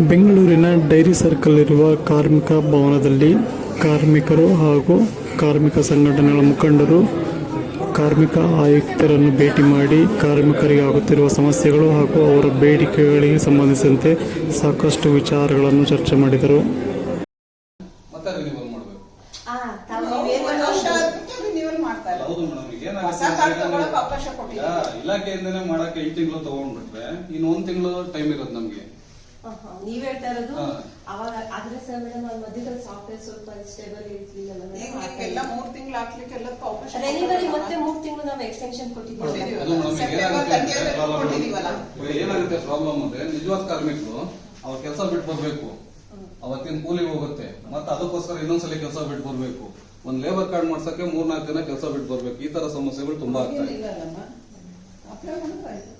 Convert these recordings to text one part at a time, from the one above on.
ಬೆಂಗಳೂರಿನ dairy circle ಇರುವ ಕಾರ್ಮಿಕ ಭವನದಲ್ಲಿ ಕಾರ್ಮಿಕರು ಹಾಗೂ ಕಾರ್ಮಿಕ ಸಂಘಟನೆಗಳ ಮುಖಂಡರು ಕಾರ್ಮಿಕ ಆಯುಕ್ತರನ್ನು ಭೇಟಿ ಮಾಡಿ ಕಾರ್ಮಿಕರಿಗೆ ಆಗುತ್ತಿರುವ ಸಮಸ್ಯೆಗಳು ಹಾಗೂ ಅವರ ಬೇಡಿಕೆಗಳಿಗೆ ಸಂಬಂಧಿಸಿದಂತೆ ಸಾಕಷ್ಟು ವಿಚಾರಗಳನ್ನು ಚರ್ಚೆ ಮಾಡಿದರು. ಇಲಾಖೆಯಿಂದನೇ ಮಾಡಕ್ಕೆ ಎಂಟು ತಿಂಗಳು ತಗೊಂಡ್ಬಿಟ್ರೆ ಇನ್ನು ಒಂದ್ ತಿಂಗಳು ಟೈಮ್ ಇರೋದು ನಮ್ಗೆ. ನೀವ್ ಹೇಳ್ತಾ ಇರೋದು ಅವಾಗ ಆದ್ರೆ ಸರ್ ಮೇಡಮ್ ಮಧ್ಯದಲ್ಲಿ ಸಾಫ್ಟ್ವೇರ್ ಸ್ವಲ್ಪ ಸ್ಟೇಬಲ್ ಇರ್ಲಿಲ್ಲ ನಿಮ್ಗೆಲ್ಲ ಮೂರ್ ತಿಂಗಳು ಹಾಕ್ಲಿಕ್ಕೆ ಎಲ್ಲದಕ್ಕೂ ಅವಕಾಶ ರೆನಿವಲ್ ಮತ್ತೆ. ಮೂರ್ ತಿಂಗಳು ನಾವು ಎಕ್ಸ್ಟೆನ್ಷನ್ ಕೊಟ್ಟಿದ್ದೀವಿ. ಏನಾಗುತ್ತೆ 30th ವರೆಗೂ problem- ಕೊಟ್ಟಿದ್ದೀವಲ್ಲ. ಇವಾಗ ಏನಾಗುತ್ತೆ ಪ್ರಾಬ್ಲಮ್ ಅಂದ್ರೆ ನಿಜವಾದ ಕಾರ್ಮಿಕರು ಅವ್ರ ಕೆಲಸ ಬಿಟ್ಟು ಬರ್ಬೇಕು. ಅವತ್ತಿನ ಕೂಲಿ ಹೋಗುತ್ತೆ. ಮತ್ತೆ ಅದಕ್ಕೋಸ್ಕರ ಇನ್ನೊಂದ್ಸಲ ಕೆಲಸ ಬಿಟ್ಟು ಬರ್ಬೇಕು. ಒಂದ್ ಲೇಬರ್ ಕಾರ್ಡ್ ಮಾಡ್ಸಕ್ಕೆ ಮೂರ್ನಾಲ್ಕು ದಿನ ಕೆಲಸ ಬಿಟ್ಟು ಬರ್ಬೇಕು. ಈ ತರ ಸಮಸ್ಯೆಗಳು ತುಂಬಾ ಆಗ್ತಾ. ಆಯ್ತು.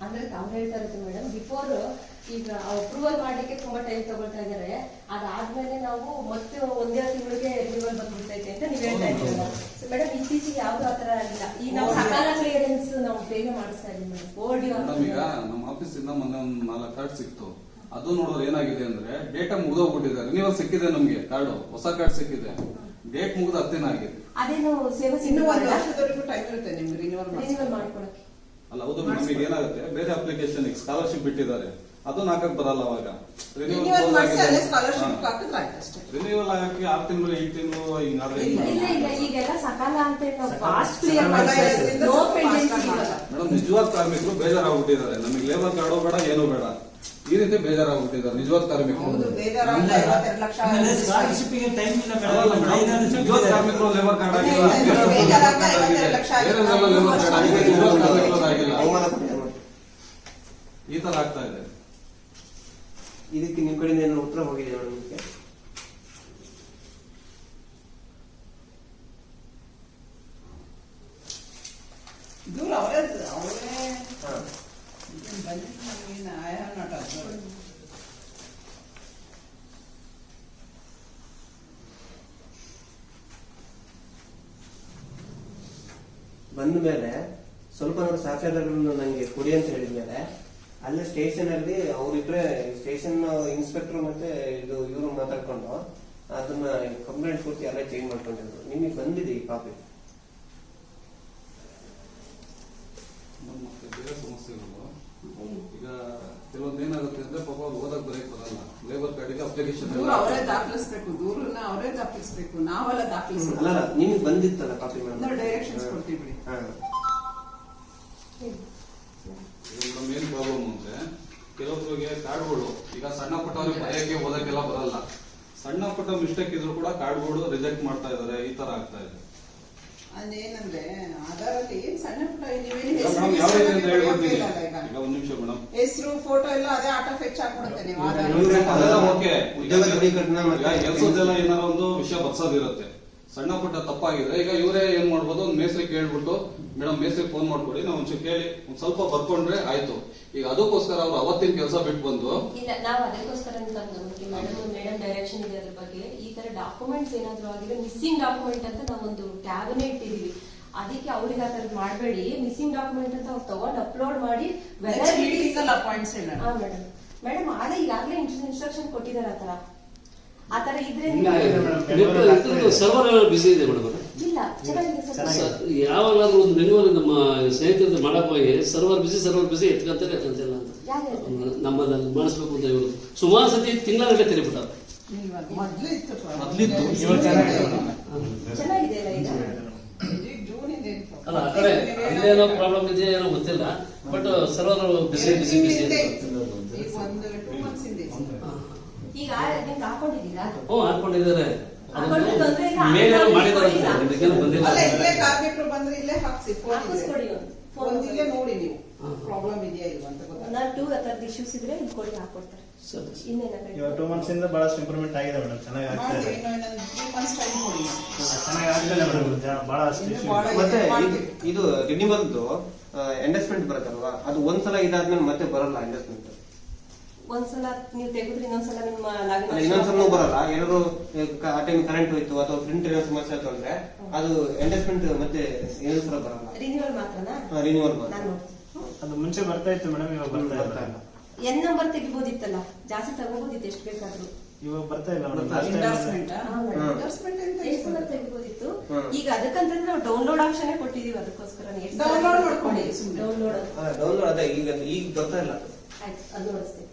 ಅಂದ್ರೆ ತಾವು ಹೇಳ್ತಾ ಇರ್ತೀವಿ ಮೇಡಮ್ ಬಿಫೋರ್ ಈಗ ಅಪ್ರೂವಲ್ ಮಾಡ್ಲಿಕ್ಕೆ ತುಂಬಾ ಟೈಮ್ ತಗೊಳ್ತಾ ಇದಾರೆ. ಅದಾದ್ಮೇಲೆ ನಾವು ಮತ್ತೆ ಒಂದೇ ತಿಂಗಳಿಗೆ ರಿನಿವಲ್ ಬಂದ್ಬಿಡ್ತೈತೆ ಅಂತ ನೀವ್ ಹೇಳ್ತಾ ಇದ್ದೀರಲ್ಲ. ಮೇಡಮ್ ಇತ್ತೀಚೆಗೆ ಯಾವ್ದು ಆತರ ಆಗಿಲ್ಲ? ಈ ನಾವು ಸಕಾಲ ಕ್ಲಿಯರೆನ್ಸ್ ನಾವು ಬೇಗ ಮಾಡಿಸ್ತಾ ಇದೀವಿ ಮೇಡಮ್ ಈಗ ನಮ್ಮ ಆಫೀಸ್ ಇಂದ ಮೊನ್ನೆ ಒಂದ್ ನಾಲ್ಕು ಕಾರ್ಡ್ ಸಿಕ್ತು. ಅದು ನೋಡೋರು ಏನಾಗಿದೆ ಅಂದ್ರೆ ಡೇಟಾ ಮುಗಿದೋಗ್ಬಿಟ್ಟಿದೆ ರಿನಿವಲ್ ಸಿಕ್ಕಿದೆ ನಮ್ಗೆ ಕಾರ್ಡ್ ಹೊಸ ಕಾರ್ಡ್ ಸಿಕ್ಕಿದೆ. ಡೇಟ್ ಮುಗಿದ ಹತ್ತು ದಿನ ಆಗಿದೆ? ಅದೇನು ಸೇವೆ ಇನ್ನು ಒಂದು ವರ್ಷದವರೆಗೂ ಟೈಮ್ ಇರುತ್ತೆ ನಿಮ್ಗೆ ರಿನಿವಲ್ ರಿನಿವಲ್ ಮಾಡ್ಕೊಳಕ್ಕೆ. ಅಲ್ಲ ಹೌದು ನಮಗೆ ಏನಾಗುತ್ತೆ? ಬೇರೆ ಅಪ್ಲಿಕೇಶನ್ ಸ್ಕಾಲರ್ಶಿಪ್ ಬಿಟ್ಟಿದ್ದಾರೆ. ಅದು ಹಾಕಕ್ ಬರಲ್ಲ ಅವಾಗ. ರಿನಿವಲ್ ಆಗಕ್ಕೆ ಆರ್ ತಿಂಗಳು ಎಂಟು ತಿಂಗಳು ಹಿಂಗಾದ್ರೆ ಮೇಡಮ್ ನಿಜವಾದ ಕಾರ್ಮಿಕರು ಬೇಜಾರಾಗ್ಬಿಟ್ಟಿದ್ದಾರೆ ನಮಗೆ ಲೇಬರ್ ಕಾರ್ಡು ಬೇಡ ಏನು ಬೇಡ. ಈ ರೀತಿ ಬೇಜಾರಾಗ್ಬಿಟ್ಟಿದ್ದಾರೆ ನಿಜವಾದ ಕಾರ್ಮಿಕರು. ನಿಜವಾದ ಕಾರ್ಮಿಕರು ಲೇಬರ್ ಕಾರ್ಡ್ ಆಗಿಲ್ಲ. Labour card. ಈ ತರ ಆಗ್ತಾ ಇದೆ. ಇದಕ್ಕೆ ನಿಮ್ಮ ಕಡೆಯಿಂದ ಏನೋ ಉತ್ತರ ಹೋಗಿದೆ ಮೇಡಮ್ ಇದಕ್ಕೆ ದೂರ ಅವರೇ ಅವರೇ. ಬಂದ ಮೇಲೆ ಸ್ವಲ್ಪ ಸಾಕ್ಷ್ಯಾಧಾರಗಳನ್ನು ನನಗೆ ಕೊಡಿ ಅಂತ ಹೇಳಿದ್ಮೇಲೆ ಅಲ್ಲೇ ಸ್ಟೇಷನ್ ಅಲ್ಲಿ ಅವ್ರಿಬ್ರೆ ಸ್ಟೇಷನ್ ಇನ್ಸ್ಪೆಕ್ಟರ್ ಮತ್ತೆ ಇದು ಇವರು ಮಾತಾಡ್ಕೊಂಡು ಅದನ್ನ ಕಂಪ್ಲೇಂಟ್ ಪೂರ್ತಿ ಎಲ್ಲ ಚೇಂಜ್ ಮಾಡ್ಕೊಂಡಿದ್ರು. ನಿಮಗೆ ಬಂದಿದೆ ಈ ಕಾಪಿ ಬೇರೆ ಸಮಸ್ಯೆಗಳು. ಈಗ ಕೆಲವೊಂದು ಏನಾಗುತ್ತೆ ಅಂದ್ರೆ ಪಾಪ ಅವ್ರು ಓದಕ್ ಬರೆಯಕ್ ಬರಲ್ಲ ಲೇಬರ್ ಕಾರ್ಡಿಗೆ ಅಪ್ಲಿಕೇಶನ್ ದೂರ ಅವರೇ ದಾಖಲಿಸ್ಬೇಕು. ದೂರನ್ನ ಅವರೇ ದಾಖಲಿಸ್ಬೇಕು. ನಾವೆಲ್ಲ ಅಲ್ಲ ದಾಖಲಿಸಲ್ಲ ನಿಮಗೆ ಬಂದಿತ್ತಲ್ಲ ಕಾಪಿ ಮೇಡಮ್ ಡೈರೆಕ್ಷನ್ಸ್ ಕೊಡ್ತೀವಿ ಬಿಡಿ. ನಮ್ ಏನ್ ಪ್ರಾಬ್ಲಮ್ ಅಂದ್ರೆ ಕೆಲವೊಬ್ಬರಿಗೆ ಕಾರ್ಡ್ಗಳು ಈಗ ಸಣ್ಣ ಪುಟ್ಟವ್ರಿಗೆ ಬರೆಯಕ್ಕೆ ಓದಕ್ಕೆಲ್ಲ ಬರಲ್ಲ. ಸಣ್ಣ ಪುಟ್ಟ ಮಿಸ್ಟೇಕ್ ಇದ್ರು ಕೂಡ ಕಾರ್ಡ್ಗಳು ರಿಜೆಕ್ಟ್ ಮಾಡ್ತಾ ಇದಾರೆ ಈ ತರ ಆಗ್ತಾ ಇದೆ. ಅದೇನಂದ್ರೆ ಆಧಾರಲ್ಲಿ ಏನ್ ಸಣ್ಣ ಪುಟ್ಟ ಮೇಡಮ್ ಯಾವ ರೀತಿ ಅಂತ ಹೆಸರು ಇಲ್ಲ ಈಗ. ಈಗ ಒಂದ್ ನಿಮಿಷ ಮೇಡಮ್ ಹೆಸರು ಫೋಟೋ ಎಲ್ಲ ಅದೇ ಆಟೋ ಫೆಚ್ ಹಾಕ್ಬಿಡುತ್ತೆ ನೀವು ಆಧಾರ್. ಅದೆಲ್ಲ ಓಕೆ ಉದ್ಯೋಗ ದೃಢೀಕರಣ ಮತ್ತೆ ಕೆಲ್ಸದ್ದೆಲ್ಲ ಏನಾರ ಒಂದು ವಿಷಯ ಬರ್ಸೋದಿರುತ್ತೆ ಸಣ್ಣ ಪುಟ್ಟ ತಪ್ಪಾಗಿದೆ. ಈಗ ಇವರೇ ಏನ್ ಮಾಡ್ಬೋದು? ಒಂದು ಮೇಸ್ರಿ ಕೇಳ್ಬಿಟ್ಟು ಮೇಡಮ್ ಮೇಸ್ರಿ ಫೋನ್ ಮಾಡ್ಕೊಡಿ ನಾವು ಒಂಚೂರು ಕೇಳಿ ಒಂದ್ ಸ್ವಲ್ಪ ಬರ್ಕೊಂಡ್ರೆ ಆಯ್ತು. ಈಗ ಅದಕ್ಕೋಸ್ಕರ ಅವ್ರು ಅವತ್ತಿನ ಕೆಲಸ ಬಿಟ್ಟು ಬಂದು ಇಲ್ಲ ನಾವು ಅದಕ್ಕೋಸ್ಕರ ನಮಗೆ ಮೇಡಮ್ ಮೇಡಮ್ ಡೈರೆಕ್ಷನ್ ಇದೆ ಅದ್ರ ಬಗ್ಗೆ. ಈ ತರ ಡಾಕ್ಯುಮೆಂಟ್ಸ್ ಏನಾದ್ರು ಆಗಿದೆ ಮಿಸ್ಸಿಂಗ್ ಡಾಕ್ಯುಮೆಂಟ್ ಅಂತ ನಾವೊಂದು ಟ್ಯಾಬ್ನೇ ಇಟ್ಟಿದೀವಿ ಅದಕ್ಕೆ ಅವ್ರಿಗೆ ಆ ಥರದ್ದು ಮಾಡಬೇಡಿ. ಮಿಸ್ಸಿಂಗ್ ಡಾಕ್ಯುಮೆಂಟ್ ಅಂತ ಅವ್ರು ತಗೊಂಡು ಅಪ್ಲೋಡ್ ಮಾಡಿ ವೆದರ್ ಮೇಡಮ್ ಮೇಡಮ್ ಆದ್ರೆ ಈಗಾಗಲೇ ಇನ್ಸ್ಟ್ರಕ್ಷನ್ ಕೊಟ್ಟಿದ್ದಾರೆ ಆ ತರ ಆ ಇದ್ರೆ ಇದ್ರೆ ಸರ್ವರ್ ಬಿಸಿ ಇದೆ ಮೇಡಮ್ ಇಲ್ಲ ಚೆನ್ನಾಗಿದೆ ಸರ್ ಯಾವಾಗಲಾದ್ರೂ ಒಂದು ಮೆನುವಲ್ಲಿ ನಮ್ಮ ಸ್ನೇಹಿತರು ಮಾಡಕ್ ಹೋಗಿ ಸರ್ವರ್ ಬಿಸಿ ಸರ್ವರ್ ಬಿಸಿ ಎತ್ಕೊಂತಾರೆ ಎತ್ಕೊಂತಿಲ್ಲ ಅಂತ. ಯಾರು ನಮ್ಮದಲ್ಲಿ ಮಾಡಿಸ್ಬೇಕು ಅಂತ ಇವರು. ಸುಮಾರು ಸತಿ ತಿಂಗಳ ತಿರುಗಿಬಿಟ್ಟ ಇಲ್ವಾ? ಮೊದ್ಲು ಇತ್ತು ಚೆನ್ನಾಗಿದೆ ಅಲ್ಲ ಈಗ. ಈಗ ಜೂನ್ ಇಂದ ಅಲ್ಲ ಆ ಕಡೆ ಅಲ್ಲೇನೋ ಪ್ರಾಬ್ಲಮ್ ಇದೆಯಾ ಏನೋ ಗೊತ್ತಿಲ್ಲ ಬಟ್ ಸರ್ವರ್ ಬಿಸಿ ಬಿಸಿ ಬಿಸಿ ಬಿಸಿ ತಿಂಗಳಿಂದ ಅಂತ. ಇತ್ತು. ಈಗ ಒಂದು ಟೂ ಮಂತ್ಸ್ ಇಂದ ಇತ್ತು. ಹಾ. ಈಗ ಹಾಕೊಂಡಿದ್ದೀರಾ ಹ್ಞೂ ಹಾಕೊಂಡಿದ್ದಾರೆ ಹಾಕೊಂಡ್ರೆ ತೊಂದ್ರೆ ಇಲ್ಲ. ಮೇಲೆ ಮಾಡಿದಾರೆ ಇದಕ್ಕೇನು ಬಂದಿಲ್ಲ ಅಲ್ಲ ಇಲ್ಲೇ ಕಾರ್ಮಿಕರು ಬಂದ್ರೆ ಇಲ್ಲೇ ಹಾಕ್ಸಿ ಫೋನ್ ಇದೆ. ಹಾಕಿಸ್ಕೊಡಿ ಒಂದು. ಫೋನ್ ಒಂದು ನೋಡಿ ನೀವು. ಪ್ರಾಬ್ಲಮ್ ಇದೆಯಾ ಇಲ್ವಾ ಅಂತ ಗೊತ್ತಾಗ್ತದೆ. ನಾನು ಟೂ ಆ ಥರದ್ದು ಇಶ್ಯೂಸ್ ಇದ್ರೆ ಇಲ್ಲಿ ಕೊಡಿ ಹಾಕೊಡ್ತಾರೆ ಸರಿ ಇನ್ನೇನಾಗಲಿ ಇವಾಗ ಟೂ ಮಂತ್ಸ್ ಇಂದ ಬಹಳಷ್ಟು ಇಂಪ್ರೂವ್ಮೆಂಟ್ ಆಗಿದೆ ಮೇಡಮ್ ಚೆನ್ನಾಗಿ ಆಗ್ತಾ ಮಾಡ್ತೀವಿ ಇದೆ ಇನ್ನೂ ಇನ್ನೊಂದು ತ್ರೀ ಮಂತ್ಸ್ ಟೈಮ್ ಕೊಡಿ ಚೆನ್ನಾಗಿ ಆಗ್ತಿದೆ ಮೇಡಮ್ ಬಹಳಷ್ಟು ಇನ್ನು issue ಬಹಳ ಇದೆ. ಮತ್ತೆ ಮಾಡ್ತೀವಿ. ಇದು- ಎಂಡಸ್ಮೆಂಟ್ ಬರುತ್ತಲ್ವಾ ಅದು ಒಂದ್ಸಲ ಇದಾದ್ಮೇಲೆ ಮತ್ತೆ ಬರಲ್ಲ ಎಂಡಸ್ಮೆಂಟ್ ಒಂದ್ಸಲ ನೀವು ತೆಗೆದ್ರೆ ಇನ್ನೊಂದ್ಸಲ ನಿಮ್ಮ ಲಾಗಿನ್ ಇನ್ನೊಂದ್ಸಲ ಬರಲ್ಲ. ಏನಾದ್ರು ಆ ಟೈಮ್ ಕರೆಂಟ್ ಹೋಯ್ತು ಅಥವಾ ಪ್ರಿಂಟ್ ಏನೋ ಸಮಸ್ಯೆ ಆಯ್ತು ಅಂದ್ರೆ ಅದು ಎಂಡಸ್ಮೆಂಟ್ ಮತ್ತೆ ಇನ್ನೊಂದ್ ಬರಲ್ಲ. ರಿನ್ಯೂವಲ್ ಮಾತ್ರನಾ? ರಿನಿವಲ್ ಮಾತ್ರ. ಬರಲ್ಲ ಅದು ಮುಂಚೆ ಬರ್ತಾ ಇತ್ತು ಮೇಡಮ್ ಇವಾಗ ಬರ್ತಾ ಇಲ್ಲ. ಎನ್ ನಂಬರ್ ತೆಗಿಬೋದಿತ್ತಲ್ಲ ಜಾಸ್ತಿ ತಗೋಬೋದಿತ್ತು ಎಷ್ಟು ಬೇಕಾದ್ರೂ. ಇವಾಗ ಬರ್ತಾ ಇಲ್ಲ ತೆಗಿಬೋದಿತ್ತು? ಈಗ ಅದಕ್ಕಂತಂದ್ರೆ ನಾವು ಡೌನ್ಲೋಡ್ ಆಪ್ಷನ್ ಕೊಟ್ಟಿದೀವಿ ಅದಕ್ಕೋಸ್ಕರ ಡೌನ್ಲೋಡ್ ಮಾಡ್ಕೊಳ್ಳಿ. ಡೌನ್ಲೋಡ್ ಡೌನ್ಲೋಡ್ ಅದೇ ಈಗ ಈಗ ಬರ್ತಾ ಇಲ್ಲ. ಆಯ್ತು ಅದು ನೋಡಿಸ್ತೇವೆ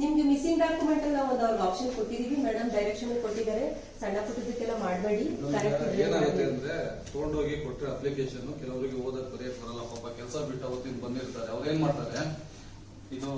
ನಿಮ್ಗೆ ಮಿಸ್ಸಿಂಗ್ ಡಾಕ್ಯುಮೆಂಟ್ ಅಲ್ಲಿ ನಾವು ಒಂದು ಅವ್ರಿಗೆ ಆಪ್ಷನ್ ಕೊಟ್ಟಿದೀವಿ. ಮೇಡಮ್ ಡೈರೆಕ್ಷನ್ ಕೊಟ್ಟಿದ್ದಾರೆ. ಸಣ್ಣ ಪುಟ್ಟದಕ್ಕೆಲ್ಲ ಮಾಡಬೇಡಿ. ಏನಾಗುತ್ತೆ ಅಂದ್ರೆ ತಗೊಂಡೋಗಿ ಕೊಟ್ಟರೆ ಅಪ್ಲಿಕೇಶನ್ ಕೆಲವರಿಗೆ ಓದಕ್ ಬರೆಯಕ್ ಬರಲ್ಲ. ಪಾಪ ಕೆಲಸ ಬಿಟ್ಟು ಅವತ್ತಿನ ಬಂದಿರ್ತಾರೆ. ಅವ್ರೇನ್ ಮಾಡ್ತಾರೆ? ಇದು